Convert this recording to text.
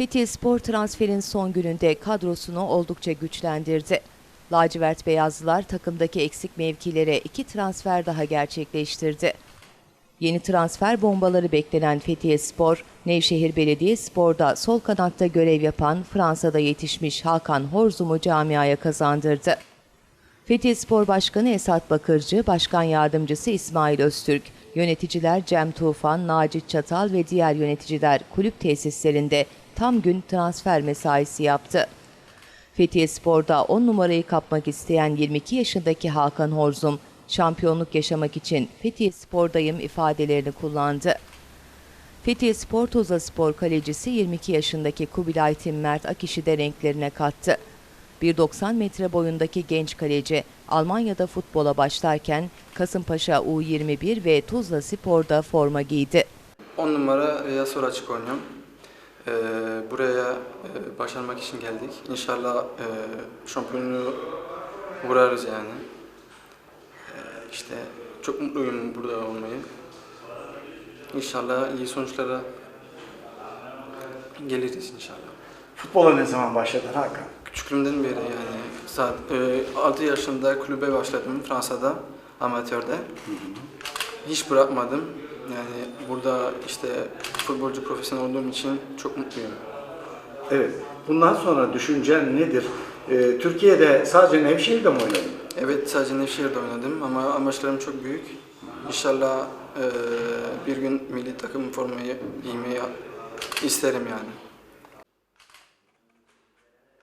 Fethiye Spor transferin son gününde kadrosunu oldukça güçlendirdi. Lacivert Beyazlılar takımdaki eksik mevkilere iki transfer daha gerçekleştirdi. Yeni transfer bombaları beklenen Fethiye Spor, Nevşehir Belediyespor'da sol kanatta görev yapan Fransa'da yetişmiş Hakan Horzum'u camiaya kazandırdı. Fethiye Spor Başkanı Esat Bakırcı, Başkan Yardımcısı İsmail Öztürk, yöneticiler Cem Tufan, Nacit Çatal ve diğer yöneticiler kulüp tesislerinde tam gün transfer mesaisi yaptı. Fethiye Spor'da 10 numarayı kapmak isteyen 22 yaşındaki Hakan Horzum, şampiyonluk yaşamak için Fethiye Spor'dayım ifadelerini kullandı. Fethiye Spor Tuzla Spor kalecisi 22 yaşındaki Kubilay Tim Mert Akiş'i de renklerine kattı. 1.90 metre boyundaki genç kaleci Almanya'da futbola başlarken Kasımpaşa U21 ve Tuzla Spor'da forma giydi. 10 numara Veya Sor açık oynuyorum. Ee, buraya e, başarmak için geldik. İnşallah e, şampiyonluğu vurarız yani. Ee, işte çok mutluyum burada olmayı. İnşallah iyi sonuçlara geliriz inşallah. Futbola ne zaman başladın Hakan? Küçüklüğümden beri yani saat, e, 6 yaşında kulübe başladım Fransa'da amatörde. Hiç bırakmadım. Yani burada işte futbolcu profesyonel olduğum için çok mutluyum. Evet. Bundan sonra düşüncen nedir? Ee, Türkiye'de sadece Nevşehir'de mi oynadın? Evet sadece Nevşehir'de oynadım ama amaçlarım çok büyük. İnşallah e, bir gün milli takım formayı giymeyi isterim yani.